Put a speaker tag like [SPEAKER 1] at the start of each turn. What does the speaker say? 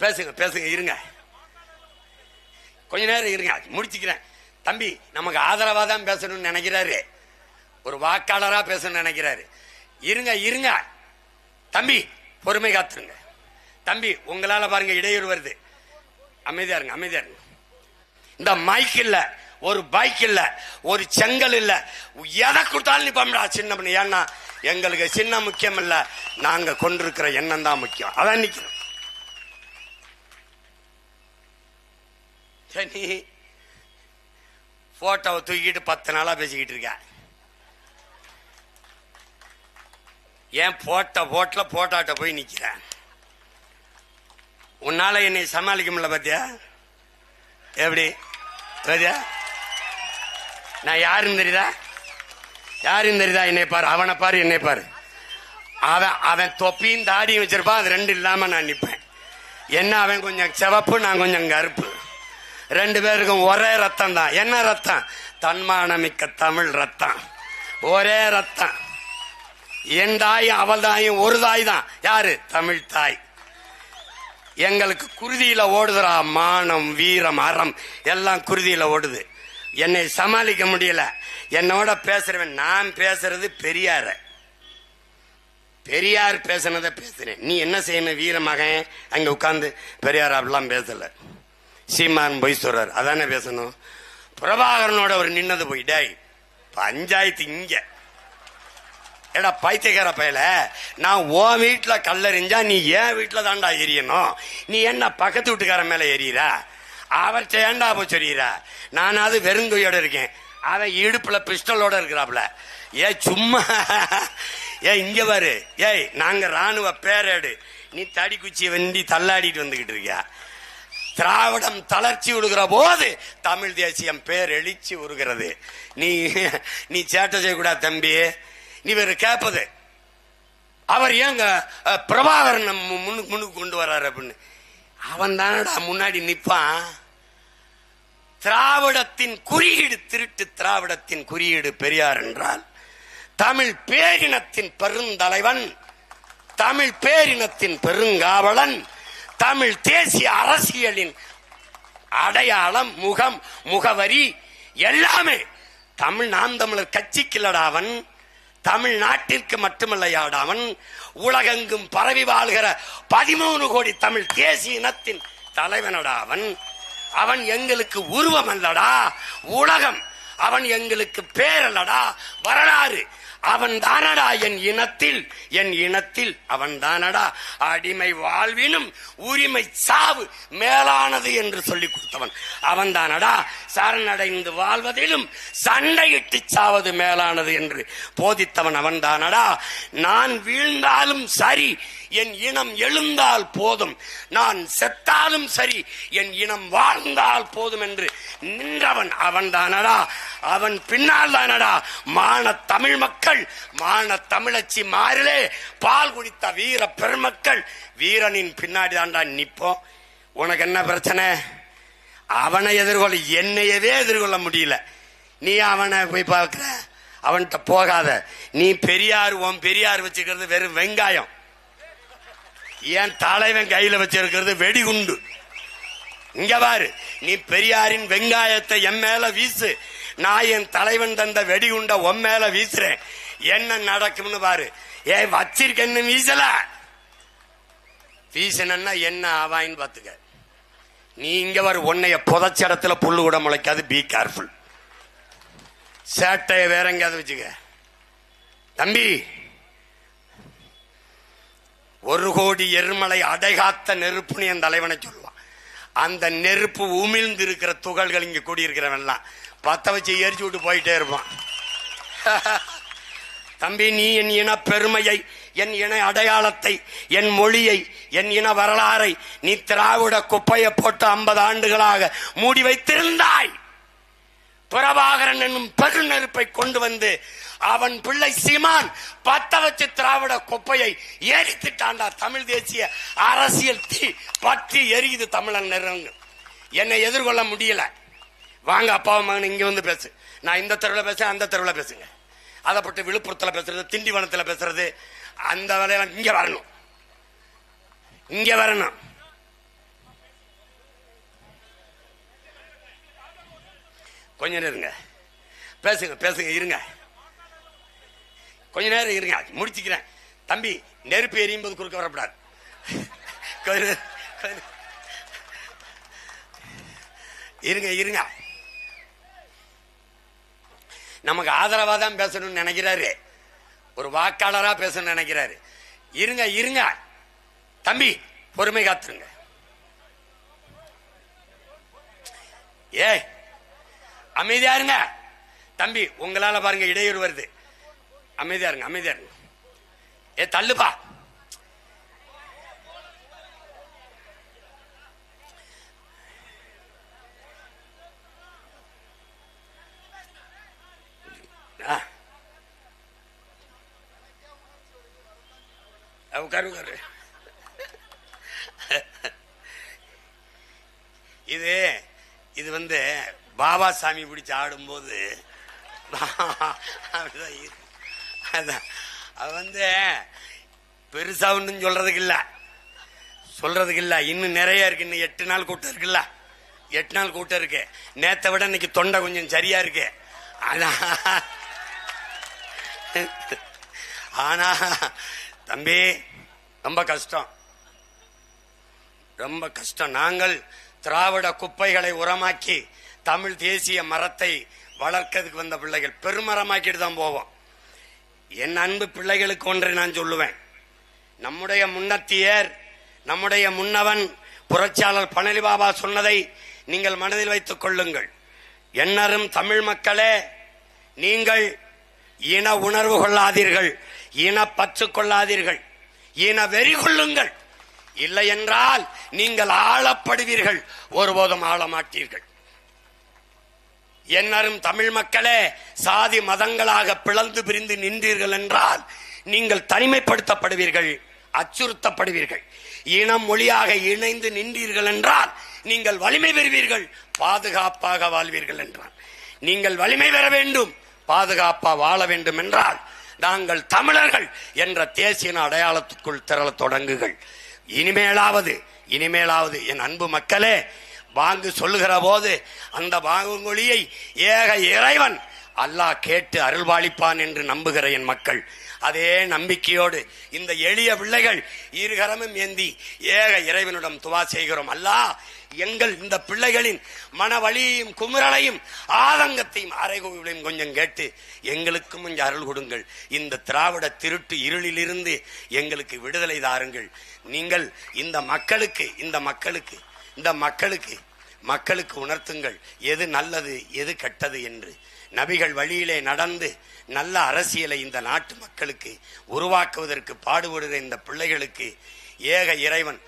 [SPEAKER 1] பேசுங்க பேசுங்க இருங்க. கொஞ்ச நேரம் இருங்க முடிச்சுக்கிறேன். தம்பி நமக்கு ஆதரவாக தான் பேசணும்னு நினைக்கிறாரு. ஒரு வாக்காளராக பேசணும்னு நினைக்கிறாரு. இருங்க இருங்க. தம்பி பொறுமை காத்துருங்க. தம்பி உங்களால் பாருங்க இடையூறு வருது. அமைதியா இருங்க அமைதியா இருங்க. இந்த மைக் இல்ல ஒரு பைக் இல்ல ஒரு செங்கல் இல்ல. எதை கொடுத்தாலும் நிப்பா சின்ன பண்ணி. ஏன்னா எங்களுக்கு சின்ன முக்கியம் இல்ல நாங்க கொண்டிருக்கிற எண்ணம் தான் முக்கியம். அதான் நிக்கிறோம். சரி போட்டோவை தூக்கிட்டு பத்து நாளா பேசிக்கிட்டு இருக்க. ஏன் போட்ட போட்டில் போட்டாட்ட போய் நிற்கிறேன் உன்னால என்னை சமாளிக்க முடியல பாத்தியா? எப்படி? பாத்தியா? நான் யாருன்னு தெரியுதா? யாருன்னு தெரியுதா? என்னை பாரு அவனை பாரு என்னை பாரு. அவன் அவன் தொப்பியும் தாடியும் வச்சிருப்பான் அது ரெண்டு இல்லாம நான் நிற்பேன் என்ன அவன் கொஞ்சம் சிவப்பு நான் கொஞ்சம் கருப்பு. ரெண்டு பேருக்கும் ஒரே ரத்தம் தான் என்ன ரத்தம்? தன்மானமிக்க தமிழ் ரத்தம். ஒரே ரத்தம். என் தாயும் அவள் தாயும் ஒரு தாய் தான் யாரு? தமிழ் தாய். எங்களுக்கு குருதியில ஓடுதுடா. மானம் வீரம் அறம் எல்லாம் குருதியில ஓடுது. என்னை சமாளிக்க முடியல. என்னோட பேசுறவன் நான் பேசுறது பெரியார. பெரியார் பேசுனதை பேசுறேன். நீ என்ன செய்யணும் வீர மகன் அங்க உட்காந்து பெரியார் அப்படிலாம் பேசல. சீமான் பொய் சொல்றாரு. அதானே பேசணும்? பிரபாகரனோட ஒரு நின்னது போய் டேய் பஞ்சாயத்து இங்க. ஏடா பைத்தியக்கார பயல. நான் உன் வீட்டில் கல்லறிஞ்சா நீ ஏன் வீட்டில் தாண்டா எரியணும். நீ என்ன பக்கத்து வீட்டுக்காரன் மேல எரியறா? அவர்கிட்ட ஏண்டா போய் சொல்லிடுறா நானாவது வெறுங்கையோட இருக்கேன். அவன் இடுப்புல பிஸ்டலோட இருக்கிறாப்ல ஏ சும்மா. ஏ இங்க பாரு. ஏய் நாங்க ராணுவ பேரேடு. நீ தடி குச்சியை வண்டி தள்ளாடிட்டு வந்துகிட்டு இருக்கியா? திராவிடம் தளர்ச்சி விடுகிற போது தமிழ் தேசியம் பேர் எழுச்சி உருகிறது. நீ நீ சேட்டை செய்யக்கூடாது தம்பி. நீ வேறு கேட்பது அவர் ஏங்க பிரபாகரன் முன்னுக்கு முன்னுக்கு கொண்டு வர்றாரு அப்படின்னு. அவன் தானடா முன்னாடி நிற்பான் திராவிடத்தின் குறியீடு திருட்டு திராவிடத்தின் குறியீடு பெரியார் என்றால் தமிழ் பேரினத்தின் பெருந்தலைவன் தமிழ் பேரினத்தின் பெருங்காவலன் தமிழ் தேசிய அரசியலின் அடையாளம் முகம் முகவரி எல்லாமே தமிழ் நாம் தமிழர் கட்சிக்கில்லடா அவன். தமிழ்நாட்டிற்கு மட்டுமல்லையாடாவன் உலகெங்கும் பரவி வாழ்கிற பதிமூணு கோடி தமிழ் தேசிய இனத்தின் தலைவனடா அவன். அவன் எங்களுக்கு உருவம் அல்லடா உலகம் அவன் எங்களுக்கு பேரல்லடா வரலாறு. அவன் தானடா என் இனத்தில் என் இனத்தில் அவன் தானடா. அடிமை வாழ்வினும் உரிமை சாவு மேலானது என்று சொல்லிக் கொடுத்தவன். அவன் தானடா சரணடைந்து வாழ்வதிலும் சண்டையிட்டு சாவது மேலானது என்று போதித்தவன் அவன் தானடா. நான் வீழ்ந்தாலும் சரி என் இனம் எழுந்தால் போதும். நான் செத்தாலும் சரி என் இனம் வாழ்ந்தால் போதும் என்று நின்றவன் அவன் தானடா. அவன் பின்னால் தானடா. மான தமிழ் மக்கள் மான தமிழச்சி மாறிலே பால் குடித்த வீர பெருமக்கள். வீரனின் பின்னாடி தான்டா நிற்போம் உனக்கு என்ன பிரச்சனை? அவனை எதிர்கொள்ள என்னையவே எதிர்கொள்ள முடியல. நீ அவனை போய் பார்க்கிற? அவன்கிட்ட போகாத. நீ பெரியார் உன் பெரியார் வச்சுக்கிறது வெறும் வெங்காயம். ஏன் தலைவன் கையில வச்சிருக்கிறது வெடிகுண்டு. இங்க பாரு நீ பெரியாரின் வெங்காயத்தை என் மேல வீசு. நான் என் தலைவன் தந்த வெடிகுண்ட உன் மேல வீசுறேன். என்ன நடக்கும்னு பாரு. ஏ வச்சிருக்கேன்னு வீசல. வீசணும்னா என்ன ஆவாயின்னு பாத்துக்க நீ இங்க வர உன்னைய புதைச்ச இடத்துல புல்லு கூட முளைக்காது. பி கேர்ஃபுல் சேட்டைய வேற எங்கேயாவது வச்சுக்க. தம்பி ஒரு கோடி எருமலை அடைகாத்த நெருப்புன்னு என் தலைவனை சொல்லுவான். அந்த நெருப்பு உமிழ்ந்து இருக்கிற துகள்கள் இங்க கூடியிருக்கிறவன்லாம் பத்த வச்சு எரிச்சு விட்டு போயிட்டே இருப்பான். தம்பி நீ என் இன பெருமையை என் இன அடையாளத்தை என் மொழியை என் இன வரலாறை நீ திராவிட குப்பையை போட்டு ஐம்பது ஆண்டுகளாக மூடி வைத்திருந்தாய். பிரபாகரன் என்னும் பெருநெருப்பை கொண்டு வந்து அவன் பிள்ளை சீமான் பத்த வச்சு திராவிட குப்பையை எரித்துட்டாண்டா தமிழ் தேசிய அரசியல் தீ பற்றி எரியுது தமிழன் நிறங்க என்னை எதிர்கொள்ள முடியல. வாங்க அப்பா மகன் இங்க வந்து பேசு. நான் இந்த தெருவில் பேசுறேன் அந்த தெருவில் பேசுங்க. அதை பட்டு விழுப்புரத்தில் பேசுறது திண்டிவனத்தில் பேசுறது அந்த வேலையெல்லாம் இங்க வரணும். இங்க வரணும். கொஞ்சம் இருங்க. பேசுங்க பேசுங்க இருங்க. கொஞ்ச நேரம் இருங்க முடிச்சுக்கிறேன். தம்பி நெருப்பு எரியும் போது குறுக்க வரப்படாது இருங்க இருங்க. நமக்கு ஆதரவா தான் பேசணும்னு நினைக்கிறாரு. ஒரு வாக்காளரா பேசணும்னு நினைக்கிறாரு. இருங்க இருங்க. தம்பி பொறுமை காத்துருங்க. ஏய் அமைதியா இருங்க. தம்பி உங்களால பாருங்க இடையூறு வருது. அமைதியா இருங்க அமைதியா இருங்க ஏ தள்ளுப்பா உட்காரு உட்காரு இது இது வந்து பாபா சாமி பிடிச்சு ஆடும்போது அப்படிதான் அதான் அது வந்து பெருசா ஒன்றும் சொல்றதுக்கு இல்ல சொல்றதுக்கு இல்ல இன்னும் நிறைய இருக்கு. இன்னும் எட்டு நாள் கூட்டம் இருக்குல்ல. எட்டு நாள் கூட்டம் இருக்கு. நேத்தை விட இன்னைக்கு தொண்டை கொஞ்சம் சரியா இருக்கு. ஆனா ஆனா தம்பி ரொம்ப கஷ்டம். ரொம்ப கஷ்டம். நாங்கள் திராவிட குப்பைகளை உரமாக்கி தமிழ் தேசிய மரத்தை வளர்க்கிறதுக்கு வந்த பிள்ளைகள். பெருமரமாக்கிட்டு தான் போவோம். என் அன்பு பிள்ளைகளுக்கு ஒன்றை நான் சொல்லுவேன். நம்முடைய முன்னத்தியர் நம்முடைய முன்னவன் புரட்சியாளர் பழனி பாபா சொன்னதை நீங்கள் மனதில் வைத்துக் கொள்ளுங்கள். என்னரும் தமிழ் மக்களே நீங்கள் இன உணர்வு கொள்ளாதீர்கள் இன பற்று கொள்ளாதீர்கள் இன வெறி கொள்ளுங்கள். இல்லை என்றால் நீங்கள் ஆளப்படுவீர்கள் ஒருபோதும் ஆளமாட்டீர்கள். என்னரும் தமிழ் மக்களே சாதி மதங்களாக பிளந்து பிரிந்து நின்றீர்கள் என்றால் நீங்கள் தனிமைப்படுத்தப்படுவீர்கள் அச்சுறுத்தப்படுவீர்கள். இனம் மொழியாக இணைந்து நின்றீர்கள் என்றால் நீங்கள் வலிமை பெறுவீர்கள் பாதுகாப்பாக வாழ்வீர்கள் என்றால் நீங்கள் வலிமை பெற வேண்டும் பாதுகாப்பா வாழ வேண்டும் என்றால் நாங்கள் தமிழர்கள் என்ற தேசிய அடையாளத்துக்குள் திரளத் தொடங்குகள் இனிமேலாவது இனிமேலாவது என் அன்பு மக்களே வாங்கு சொல்லுகிற போது அந்த வாங்குமொழியை ஏக இறைவன் அல்லாஹ் கேட்டு அருள்வாளிப்பான் என்று நம்புகிற என் மக்கள். அதே நம்பிக்கையோடு இந்த எளிய பிள்ளைகள் இருகரமும் ஏந்தி ஏக இறைவனிடம் துவா செய்கிறோம். அல்லாஹ் எங்கள் இந்த பிள்ளைகளின் மனவழியையும் குமுறலையும் ஆதங்கத்தையும் அரைகோவிலையும் கொஞ்சம் கேட்டு எங்களுக்கும் கொஞ்சம் அருள் கொடுங்கள். இந்த திராவிட திருட்டு இருளிலிருந்து எங்களுக்கு விடுதலை தாருங்கள். நீங்கள் இந்த மக்களுக்கு இந்த மக்களுக்கு இந்த மக்களுக்கு மக்களுக்கு உணர்த்துங்கள். எது நல்லது எது கெட்டது என்று. நபிகள் வழியிலே நடந்து நல்ல அரசியலை இந்த நாட்டு மக்களுக்கு உருவாக்குவதற்கு பாடுபடுகிற இந்த பிள்ளைகளுக்கு ஏக இறைவன்